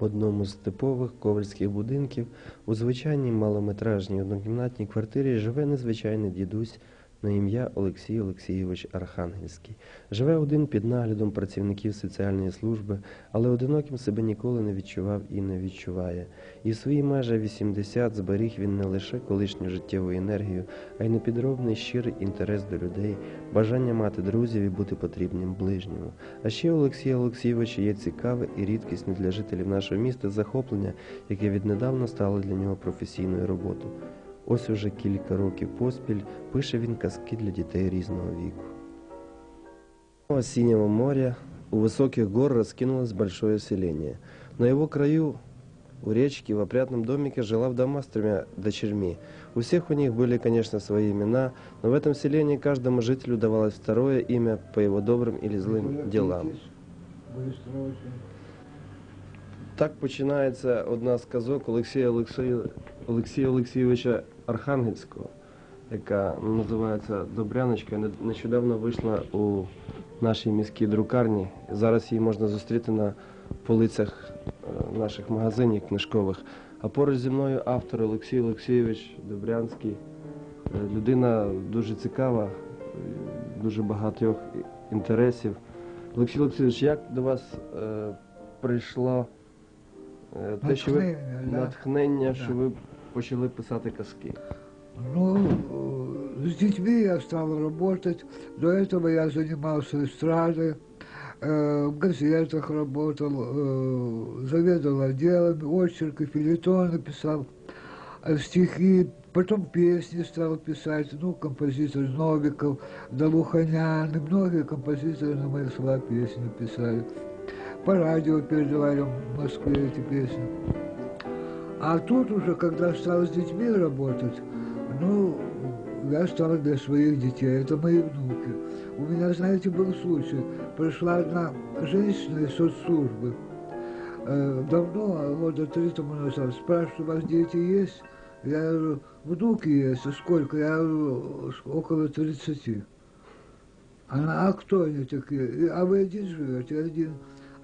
в одному з типових ковальських будинків у звичайній малометражній однокімнатній квартирі живе незвичайний дідусь на ім'я Олексій Олексійович Архангельський. Живе один під наглядом працівників соціальної служби, але одиноким себе ніколи не відчував і не відчуває. І в свої майже 80 зберіг він не лише колишню життєву енергію, а й непідробний щирий інтерес до людей, бажання мати друзів і бути потрібним ближньому. А ще у Олексія Олексійовича є цікаве і рідкісне для жителів нашого міста захоплення, яке віднедавна стало для нього професійною роботою. Ось уже кілька років поспіль пише він казки для дітей різного віку. У осеннего моря у высоких гор раскинулось большое селение. На его краю у речки в опрятном домике жила вдова с тремя дочерьми. У всех у них были, конечно, свои имена, но в этом селении каждому жителю давалось второе имя по его добрым или злым делам. Так починається одна з казок Олексія Олексія, Олексія Олексійовича Архангельського, яка називається Добряночка. Нещодавно вийшла у нашій міській друкарні. Зараз її можна зустріти на полицях е, наших магазинів книжкових. А поруч зі мною автор Олексій Олексійович Добрянський. Е, Людина дуже цікава, е, дуже багатьох інтересів. Олексій Олексійович, як до вас прийшло е, те, що ви да. натхнення, що ви почали писати казки? Ну, с детьми я стал работать. До этого я занимался эстрадой, э, в газетах работал, э, заведовал отделами, очерки, филитоны писал, э, стихи, потом песни стал писать, ну, композитор Новиков, Далуханян, и многие композиторы на мои слова песни писали. По радио передавали в Москве эти песни. А тут уже, когда стал с детьми работать, ну, я стал для своих детей, это мои внуки. У меня, знаете, был случай, пришла одна женщина из соцслужбы, э, давно, года три тому назад, спрашивает, у вас дети есть? Я говорю, внуки есть, а сколько? Я говорю, около 30. Она, а кто они такие? «И- А вы один живете? Один.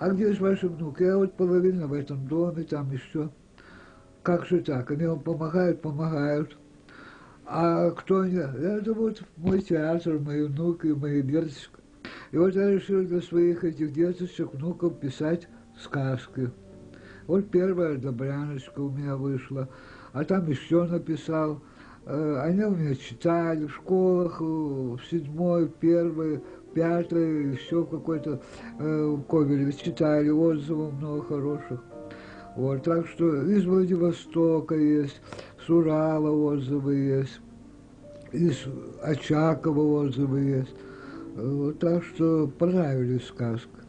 А где же ваши внуки? Я вот половина в этом доме, там еще. Как же так? Они вам помогают, помогают. А кто они? Это вот мой театр, мои внуки, мои деточки. И вот я решил для своих этих деточек, внуков писать сказки. Вот первая Добряночка у меня вышла, а там еще написал. Э, Они у меня читали в школах, э, в седьмой, в первой, в пятой, еще какой-то э, в Ковеле читали, отзывов много хороших. Вот, так что из Владивостока есть, с Урала отзывы есть, из Очакова отзывы есть. Э, Вот, так что понравились сказки.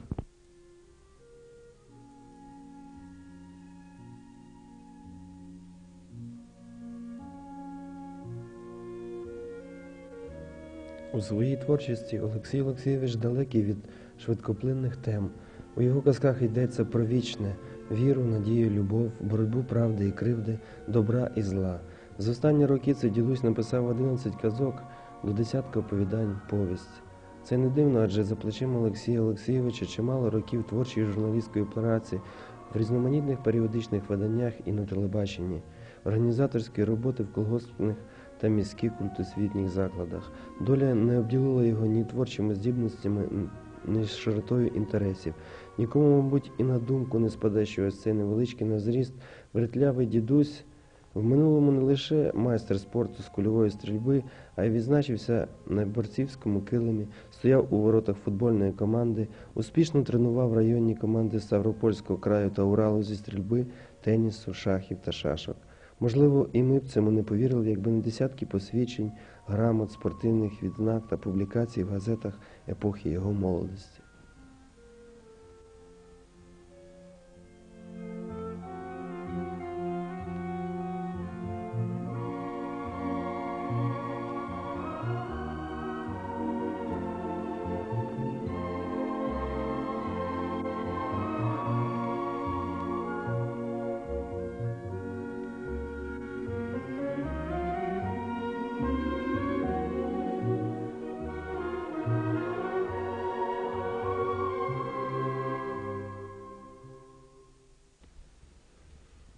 У своїй творчості Олексій Олексійович далекий від швидкоплинних тем. У його казках йдеться про вічне віру, надію, любов, боротьбу правди і кривди, добра і зла. За останні роки цей дідусь написав 11 казок до десятка оповідань, повість. Це не дивно, адже за плечима Олексія Олексійовича чимало років творчої журналістської праці в різноманітних періодичних виданнях і на телебаченні, організаторської роботи в колгоспних та міських культосвітніх закладах. Доля не обділила його ні творчими здібностями, ні широтою інтересів. Нікому, мабуть, і на думку не спаде, що ось цей невеличкий на зріст, вертлявий дідусь в минулому не лише майстер спорту з кульової стрільби, а й відзначився на борцівському килимі, стояв у воротах футбольної команди, успішно тренував районні команди Ставропольського краю та Уралу зі стрільби, тенісу, шахів та шашок. Можливо, і ми б цьому не повірили, якби не десятки посвідчень, грамот, спортивних відзнак та публікацій в газетах епохи його молодості.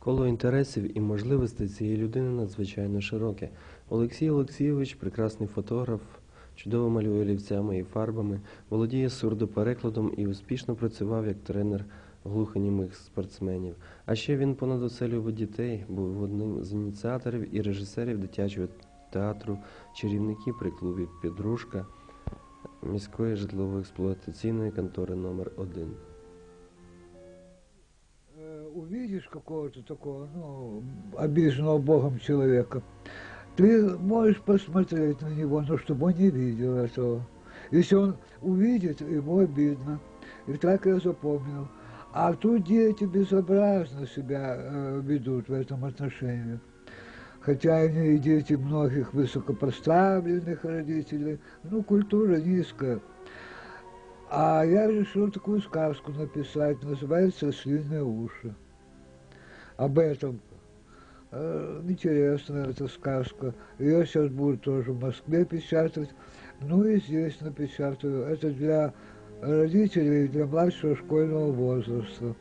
Коло інтересів і можливостей цієї людини надзвичайно широке. Олексій Олексійович прекрасний фотограф, чудово малює олівцями і фарбами, володіє сурдоперекладом і успішно працював як тренер глухонімих спортсменів. А ще він понад любить дітей, був одним з ініціаторів і режисерів дитячого театру «Чарівники» при клубі Підружка міської житлово-експлуатаційної контори номер 1 Э, увидишь какого-то такого, ну, обиженного Богом человека, ты можешь посмотреть на него, но чтобы он не видел этого. Если он увидит, ему обидно. И так я запомнил. А тут дети безобразно себя э, ведут в этом отношении. Хотя они и дети многих высокопоставленных родителей, ну, культура низкая. А я решил такую сказку написать, называется «Слиные уши». Об этом. Э, Интересная эта сказка. Ее сейчас будут тоже в Москве печатать. Ну и здесь напечатаю. Это для родителей, для младшего школьного возраста.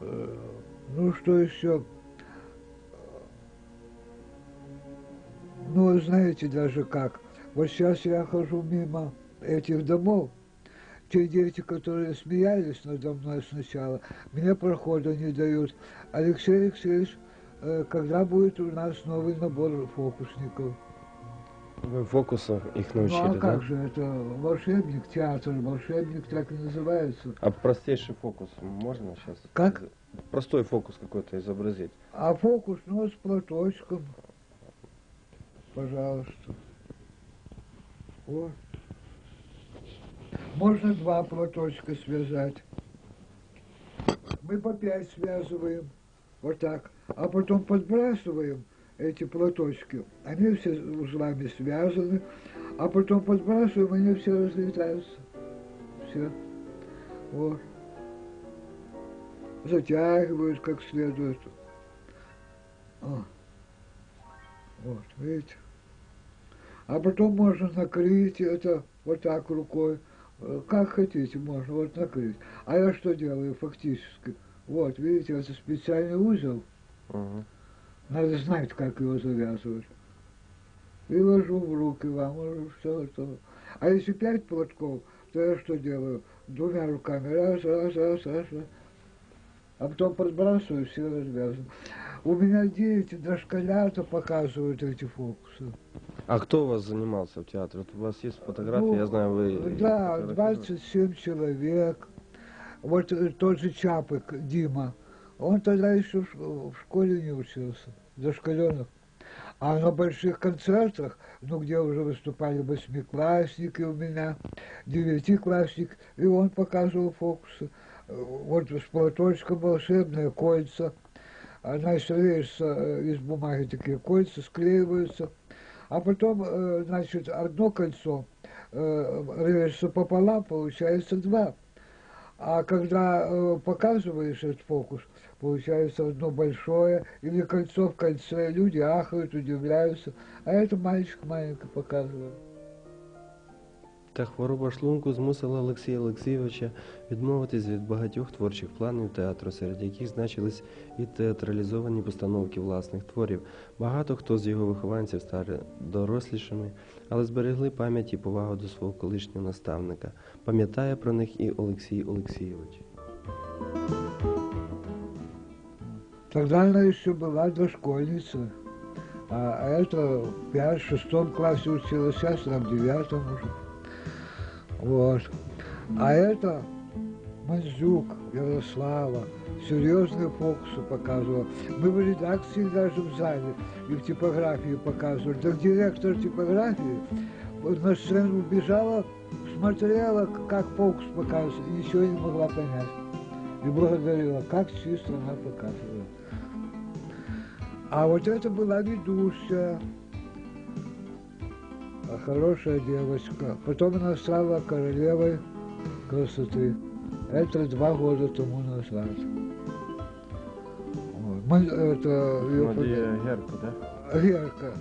Э, Ну, что еще? Ну, знаете даже как. Вот сейчас я хожу мимо этих домов, те дети, которые смеялись надо мной сначала, мне прохода не дают. Алексей Алексеевич, э, когда будет у нас новый набор фокусников? Ви в фокусах їх Ну навчили, а да? как же это? Волшебник театр, волшебник так и называется. А простейший фокус можно сейчас? Как? Простой фокус какой-то изобразить. А фокус, ну, с платочком. Пожалуйста. Вот. Можно два платочка связать. Мы по пять связываем. Вот так. А потом подбрасываем эти платочки. Они все узлами связаны. А потом подбрасываем, они все разлетаются. Все. Вот. Затягивают как следует. О. Вот, видите? А потом можно накрыть это вот так рукой. Э, Как хотите, можно вот накрыть. А я что делаю фактически? Вот, видите, это специальный узел. Угу. Надо знать, как его завязывать. И ложу в руки вам, уже все готово. А если пять платков, то я что делаю? Двумя руками, раз, раз, раз, раз, раз. А потом подбрасываю, все развязано. У меня дети, дошколята показывают эти фокусы. А кто у вас занимался в театре? Вот у вас есть фотографии, Ну, я знаю, вы... Да, фотографировали. 27 человек. Вот э, тот же Чапык, Дима, он тогда еще в школе не учился, дошкаленных. А на больших концертах, ну, где уже выступали восьмиклассники у меня, девятиклассник, и он показывал фокусы. Э, Вот с платочком волшебные кольца. Она режется э, из бумаги такие кольца, склеиваются. А потом, э, значит, одно кольцо э, режется пополам, получается два. А когда э, показываешь этот фокус, получается одно большое или кольцо в кольце. Люди ахают, удивляются. А это мальчик маленький показывает. Та хвороба шлунку змусила Олексія Олексійовича відмовитись від багатьох творчих планів театру, серед яких значились і театралізовані постановки власних творів. Багато хто з його вихованців стали дорослішими, але зберегли пам'ять і повагу до свого колишнього наставника. Пам'ятає про них і Олексій Олексійович. Тогда она еще была дошкольница. А это в пятом, шестом классе училась, сейчас она в девятом уже. Вот. А это Манзюк Ярослава. Серьезные фокусы показывала. Мы в редакции даже в зале и в типографии показывали. Так директор типографии вот на сцену убежала, смотрела, как фокус показывается, и ничего не могла понять. И благодарила, как чисто она показывала. А вот это была ведущая, хорошая девочка. Потом она стала королевой красоты. Это два года тому назад. Вот. Мы- Это ее фамилия. Герко, да? Герка.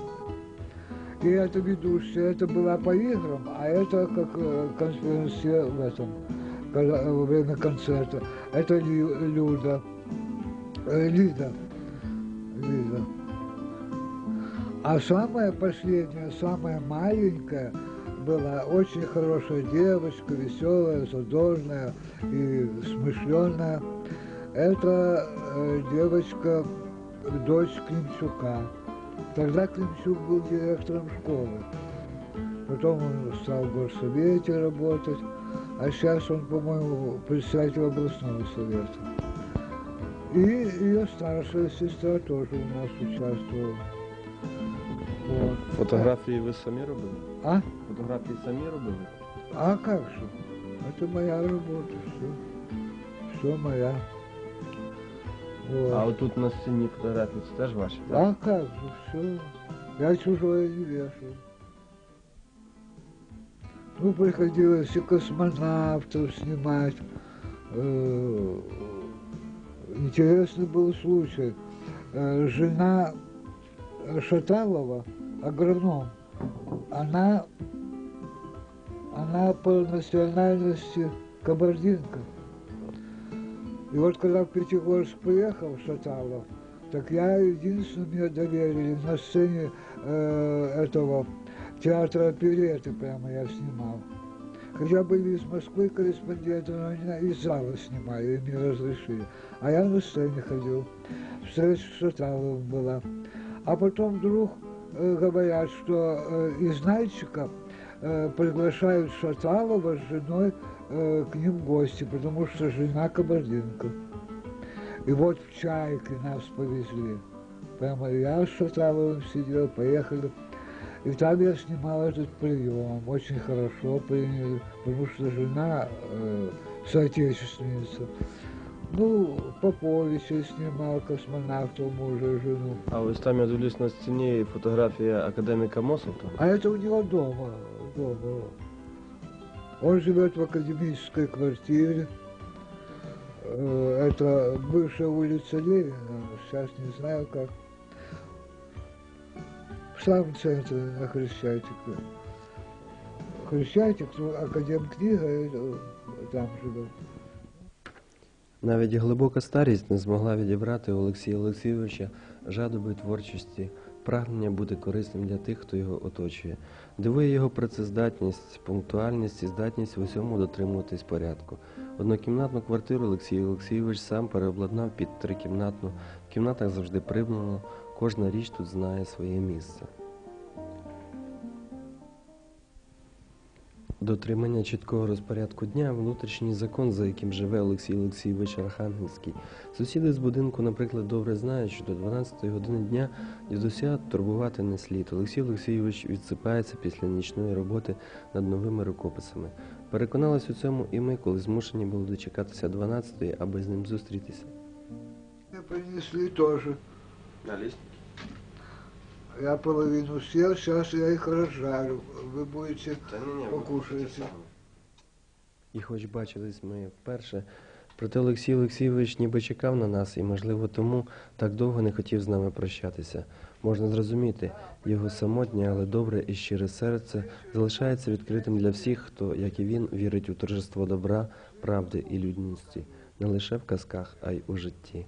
И это ведущая, это была по играм, а это как э, конференция в этом, когда, во время концерта. Это Лю- Люда. Э, Лида. Лида. А самая последняя, самая маленькая была очень хорошая девочка, веселая, задорная и смышленая. Это э, девочка, дочь Климчука. Тогда Климчук был директором школы. Потом он стал в горсовете работать, а сейчас он, по-моему, председатель областного совета. И ее старшая сестра тоже у нас участвовала. Вот. Фотографії ви самі робили? А? Фотографії самі робили? А как же? Это моя работа, все. Все моя. Вот. А отут на стіні фотографії це теж ваші? так? А как же, все. Я чужое не вешаю. Ну, приходилось и космонавтов снимать. Э, Интересный был случай. Э, Жена Шаталова, агроном, она, она по национальности кабардинка. И вот когда в Пятигорск приехал Шаталов, так я единственное мне доверили на сцене э, этого театра опереты прямо я снимал. Хотя были из Москвы корреспонденты, но они из зала снимали, им не разрешили. А я на сцене ходил. Встреча с Шаталовым была. А потом вдруг говорят, что э, из Нальчика э, приглашают Шаталова с женой э, к ним в гости, потому что жена кабардинка. И вот в Чайке нас повезли. Прямо я с Шаталовым сидел, поехали. И там я снимал этот прием. Очень хорошо приняли, потому что жена э, соотечественница. Ну, Поповича снимал, космонавтов мужа, жену. А ось там я дивлюсь на стіні фотографія академіка Мосовта. А это у него дома, дома. Он живет в академической квартире. Э, Это бывшая улица Ленина, сейчас не знаю как. В самом центре на Хрещатике. Хрещатик, ну, академкнига, э, там живет. Навіть глибока старість не змогла відібрати у Олексія Олексійовича жадоби творчості, прагнення бути корисним для тих, хто його оточує. Дивує його працездатність, пунктуальність і здатність в усьому дотримуватись порядку. Однокімнатну квартиру Олексій Олексійович сам переобладнав під трикімнатну. В кімнатах завжди прибрано, кожна річ тут знає своє місце. Дотримання чіткого розпорядку дня внутрішній закон, за яким живе Олексій Олексійович Архангельський. Сусіди з будинку, наприклад, добре знають, що до 12-ї години дня дідуся турбувати не слід. Олексій Олексійович відсипається після нічної роботи над новими рукописами. Переконались у цьому і ми, коли змушені були дочекатися 12-ї, аби з ним зустрітися. Мне принесли тоже. На ліст? Я половину съел, сейчас я их разжарю. Вы будете Та ні, ні, покушаете. І хоч бачились ми вперше, проте Олексій Олексійович ніби чекав на нас і, можливо, тому так довго не хотів з нами прощатися. Можна зрозуміти, його самотнє, але добре і щире серце залишається відкритим для всіх, хто, як і він, вірить у торжество добра, правди і людяності, не лише в казках, а й у житті.